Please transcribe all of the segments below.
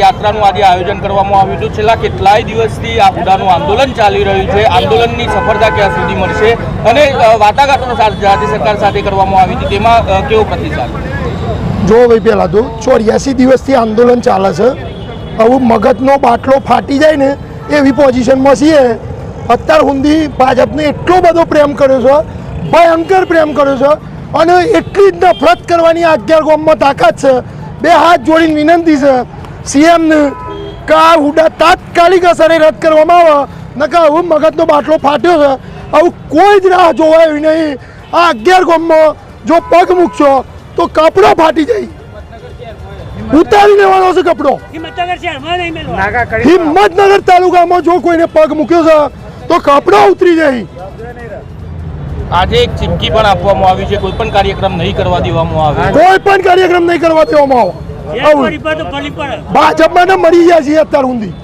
યાત્રાનું આજે આયોજન કરવામાં આવ્યું હતું છેલ્લા કેટલાય દિવસથી આ હુડાનું આંદોલન ચાલી રહ્યું છે. આંદોલનની સફળતા ક્યાં સુધી મળશે અને વાટાઘાટો રાજ્ય સરકાર સાથે કરવામાં આવી હતી. તેમાં કેવો પ્રતિસાદ? જો ભાઈ પહેલાં તો ચોર્યાસી દિવસથી આંદોલન ચાલે છે. આવું મગજનો બાટલો ફાટી જાય ને એવી પોઝિશનમાં છીએ. અત્યાર સુધી ભાજપને એટલો બધો પ્રેમ કર્યો છે, ભયંકર પ્રેમ કર્યો છે અને એટલી જ નફરત કરવાની આ અગિયાર ગામમાં તાકાત છે. બે હાથ જોડીને વિનંતી છે. સીએમને કે આ હુડા તાત્કાલિક અસરે રદ કરવામાં આવે. નકા હવે મગજનો બાટલો ફાટ્યો છે. આવું કોઈ જ રાહ જોવાય નહીં. આ અગિયાર ગામમાં જો પગ મૂકશો તો કપડો ફાટી જાય. ઉતારી લેવાનો છે કપડો. હિંમતનગર શહેરમાં નહીં મેળવા હિંમતનગર તાલુકામાં જો કોઈને પગ મૂક્યો છે તો કપડો ઉતરી જાય. આજે એક ચીમકી પણ આપવામાં આવી છે. કોઈ પણ કાર્યક્રમ નહીં કરવા દેવામાં આવે. કોઈ પણ કાર્યક્રમ નહીં કરવા દેવામાં આવે. ભાજપમાં ને મરી ગયા છીએ અત્યાર સુધી.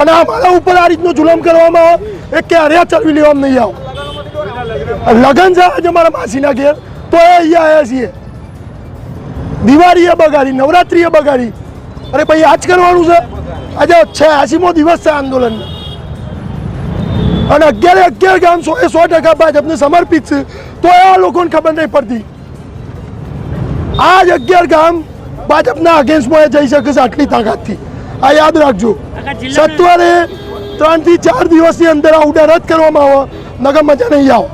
અને અમારા ઉપર આ રીતનો જુલમ કરવામાં આવે એ ક્યારે ચલવી લેવામાં નહીં આવ. લગન છે આજે મારા માસીના ઘેર તો એ અહીંયા આવ્યા છીએ. દિવાળીએ બગાડી નવરાત્રીએ બગાડી. અરે ભાઈ આજ કરવાનું છે? આજે છ્યાસીમો દિવસ છે આંદોલન અને અગિયારે અગિયાર ગામ સો એ સો ટકા ભાજપને સમર્પિત છે. તો એ આ લોકોને ખબર નહીં પડતી. આ જ અગિયાર ગામ ભાજપના અગેન્સ્ટમાં એ જઈ શકે છે આટલી તાકાતથી. આ યાદ રાખજો. સત્વરે ત્રણથી ચાર દિવસની અંદર આ ઉડા રદ કરવામાં આવે. નગર મજા નહીં આવો.